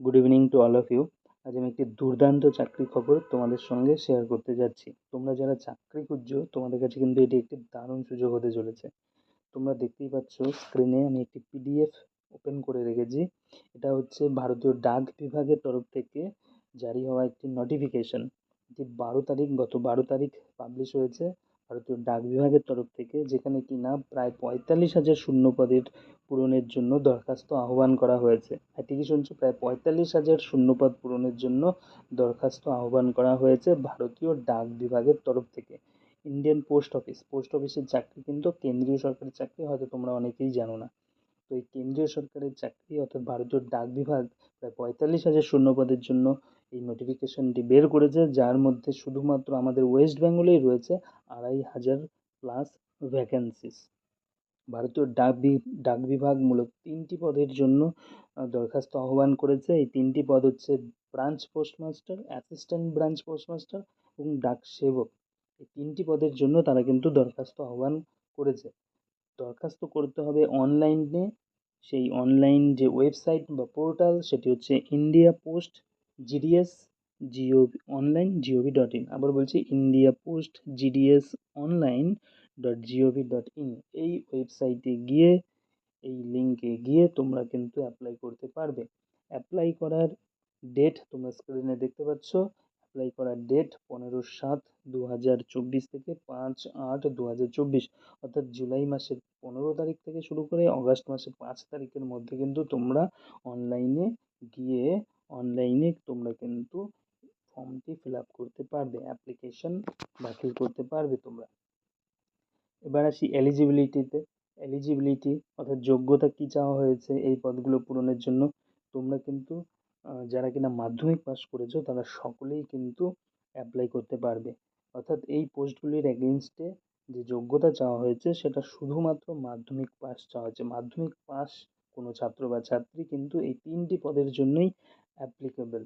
Good evening to all of you আজ আমি একটি দুর্দান্ত চাকরির খবর তোমাদের সঙ্গে শেয়ার করতে যাচ্ছি। তোমরা যারা চাকরি খুঁজছো, তোমাদের কাছে কিন্তু এটি একটি দারুণ সুযোগ হতে চলেছে। তোমরা দেখতেই পাচ্ছ স্ক্রিনে আমি একটি পিডিএফ ওপেন করে রেখেছি। এটা হচ্ছে ভারতীয় ডাক বিভাগের তরফ থেকে জারি হওয়া একটি নোটিফিকেশন এটি বারো তারিখ, গত বারো তারিখ পাবলিশ হয়েছে। ভারতীয় ডাক বিভাগের তরফ থেকে, যেখানে কি না প্রায় পঁয়তাল্লিশ হাজার শূন্য পদের পূরণের জন্য দরখাস্ত আহ্বান করা হয়েছে। হ্যাঁ ঠিকই শুনছো? প্রায় পঁয়তাল্লিশ হাজার শূন্যপদ পূরণের জন্য দরখাস্ত আহ্বান করা হয়েছে ভারতীয় ডাক বিভাগের তরফ থেকে। ইন্ডিয়ান পোস্ট অফিস, পোস্ট অফিসের চাকরি কিন্তু কেন্দ্রীয় সরকারের চাকরি, হয়তো তোমরা অনেকেই জানো না। তো এই কেন্দ্রীয় সরকারের চাকরি অর্থাৎ ভারতীয় ডাক বিভাগ প্রায় পঁয়তাল্লিশ হাজার শূন্যপদের জন্য এই নোটিফিকেশনটি বের করেছে, যার মধ্যে শুধুমাত্র আমাদের ওয়েস্ট বেঙ্গলেই রয়েছে, আড়াই হাজার প্লাস ভ্যাকেন্সিস ভারতীয় ডাক ডাক বিভাগ মূলত তিনটি পদের জন্য দরখাস্ত আহ্বান করেছে। এই তিনটি পদ হচ্ছে branch postmaster assistant branch postmaster এবং ডাক সেবক। এই তিনটি পদের জন্য তারা কিন্তু দরখাস্ত আহ্বান করেছে। দরখাস্ত করতে হবে অনলাইনে সেই অনলাইন যে ওয়েবসাইট বা পোর্টাল সেটি হচ্ছে India post GDS GO online GOV dot in আবার বলছি India post GDS online dot GOV dot in এই ওয়েবসাইটে গিয়ে, এই লিঙ্কে গিয়ে তোমরা কিন্তু অ্যাপ্লাই করতে পারবে। অ্যাপ্লাই করার ডেট তোমরা স্ক্রিনে দেখতে পাচ্ছ। অ্যাপ্লাই করার ডেট পনেরো সাত দু হাজার চব্বিশ থেকে পাঁচ আট দু হাজার চব্বিশ। অর্থাৎ জুলাই মাসের পনেরো তারিখ থেকে শুরু করে অগাস্ট মাসের পাঁচ তারিখের মধ্যে কিন্তু তোমরা অনলাইনে গিয়ে অনলাইনে তোমরা কিন্তু ফর্মটি ফিল আপ করতে পারবে অ্যাপ্লিকেশন দাখিল করতে পারবে তোমরা। এবার আসি এলিজিবিলিটিতে এলিজিবিলিটি অর্থাৎ যোগ্যতা কী চাওয়া হয়েছে, এই পদগুলো পূরণের জন্য তোমরা কিন্তু যারা কিনা মাধ্যমিক পাস করেছ, তারা সকলেই কিন্তু অ্যাপ্লাই করতে পারবে। অর্থাৎ এই পোস্টগুলির এগেনস্টে যে যোগ্যতা চাওয়া হয়েছে, সেটা শুধুমাত্র মাধ্যমিক পাস চাওয়া হয়েছে। মাধ্যমিক পাস কোনো ছাত্র বা ছাত্রী কিন্তু এই তিনটি পদের জন্যই অ্যাপ্লিকেবল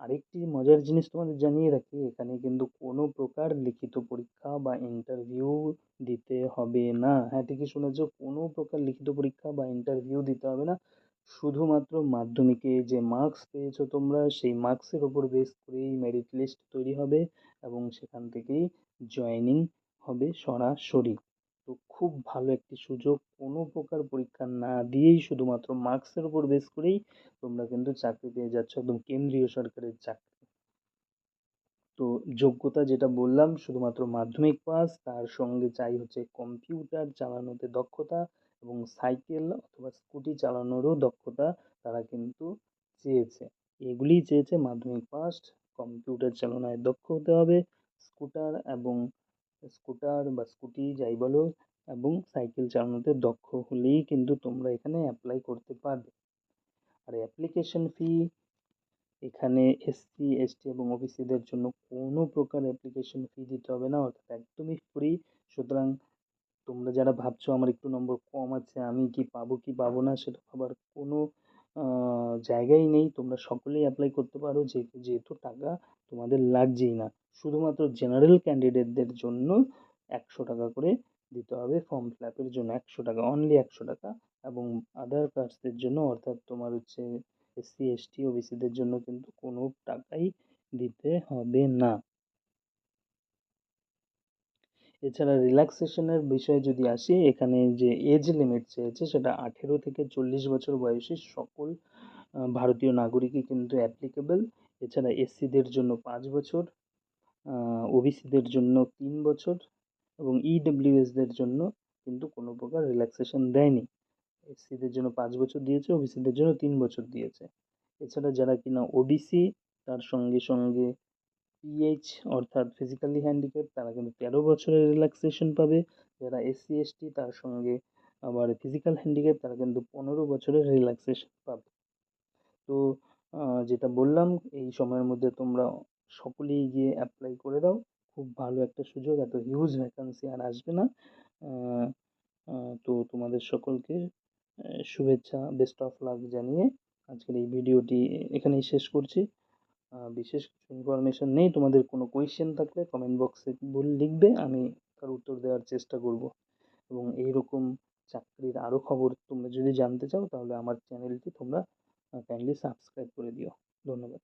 আরেকটি মজার জিনিস তোমাদের জানিয়ে রাখি, এখানে কিন্তু কোনো প্রকার লিখিত পরীক্ষা বা ইন্টারভিউ দিতে হবে না। হ্যাঁ ঠিকই শুনেছ, কোনো প্রকার লিখিত পরীক্ষা বা ইন্টারভিউ দিতে হবে না। শুধুমাত্র মাধ্যমিকে যে মার্কস পেয়েছ তোমরা, সেই মার্কসের ওপর বেস করেই মেরিট লিস্ট তৈরি হবে এবং সেখান থেকেই জয়েনিং হবে সরাসরি। তো খুব ভালো একটি সুযোগ। কোনো প্রকার পরীক্ষা না দিয়েই শুধুমাত্র মার্কসের ওপর বেস করেই তোমরা কিন্তু চাকরি পেয়ে যাচ্ছ, একদম কেন্দ্রীয় সরকারের চাকরি। তো যোগ্যতা যেটা বললাম, শুধুমাত্র মাধ্যমিক পাস তার সঙ্গে চাই হচ্ছে কম্পিউটার চালানোতে দক্ষতা এবং সাইকেল অথবা স্কুটি চালানোরও দক্ষতা তারা কিন্তু চেয়েছে। এগুলিই চেয়েছে মাধ্যমিক পাস কম্পিউটার চালনায় দক্ষ হতে হবে স্কুটার এবং স্কুটার বা স্কুটি যাই বলো এবং সাইকেল চালানোতে দক্ষ হলেই কিন্তু তোমরা এখানে অ্যাপ্লাই করতে পারবে। আর অ্যাপ্লিকেশন ফি এখানে এসসি এসটি এবং ওবিসিদের জন্য কোনো প্রকার অ্যাপ্লিকেশন ফি দিতে হবে না, অর্থাৎ একদমই ফ্রি সুতরাং তোমরা যারা ভাবছ আমার একটু নম্বর কম আছে, আমি কি পাবো কি পাবো না, সেটা ভাবার কোনো জায়গাই নেই, তোমরা সকলেই অ্যাপ্লাই করতে পারো যেহেতু যেহেতু টাকা তোমাদের লাগছেই না। শুধুমাত্র জেনারেল ক্যান্ডিডেটদের জন্য একশো টাকা করে দিতে হবে ফর্ম ফিল আপের জন্য একশো টাকা অনলি একশো টাকা এবং আদার কাস্টদের জন্য, অর্থাৎ তোমার হচ্ছে এসসি এসটি ওবিসিদের জন্য কিন্তু কোনো টাকাই দিতে হবে না এছাড়া রিল্যাক্সেশনের বিষয়ে যদি আসি, এখানে যে এজ লিমিট চেয়েছে, সেটা আঠেরো থেকে চল্লিশ বছর বয়সী সকল ভারতীয় নাগরিকই কিন্তু অ্যাপ্লিকেবল এছাড়া এসসিদের জন্য পাঁচ বছর ওবিসিদের জন্য তিন বছর এবং ইডব্লিউএসদের জন্য কিন্তু কোনো প্রকার রিল্যাক্সেশন দেয়নি। এসসিদের জন্য পাঁচ বছর দিয়েছে ওবিসিদের জন্য তিন বছর দিয়েছে। এছাড়া যারা কিনা ওবিসি তার সঙ্গে সঙ্গে পিএইচ অর্থাৎ ফিজিক্যালি হ্যান্ডিক্যাপ তারা কিন্তু তেরো বছরের রিল্যাক্সেশন পাবে। যারা এসসি এসটি তার সঙ্গে আবার ফিজিক্যাল হ্যান্ডিক্যাপ তারা কিন্তু পনেরো বছরের রিল্যাক্সেশন পাবে। তো যেটা বললাম, এই সময়ের মধ্যে তোমরা সকলেই গিয়ে অ্যাপ্লাই করে দাও। খুব ভালো একটা সুযোগ, এত হিউজ ভ্যাকান্সি আর আসবে না। তো তোমাদের সকলকে শুভেচ্ছা বেস্ট অফ লাক জানিয়ে আজকের এই ভিডিওটি এখানেই শেষ করছি। বিশেষ কিছু ইনফরমেশন নেই। তোমাদের কোনো কোয়েশ্চেন থাকলে কমেন্ট বক্সে বল, লিখবে, আমি তার উত্তর দেওয়ার চেষ্টা করব। এবং এই রকম চাকরির আরও খবর তোমরা যদি জানতে চাও, তাহলে আমার চ্যানেলটি তোমরা কাইন্ডলি সাবস্ক্রাইব করে দিও। ধন্যবাদ।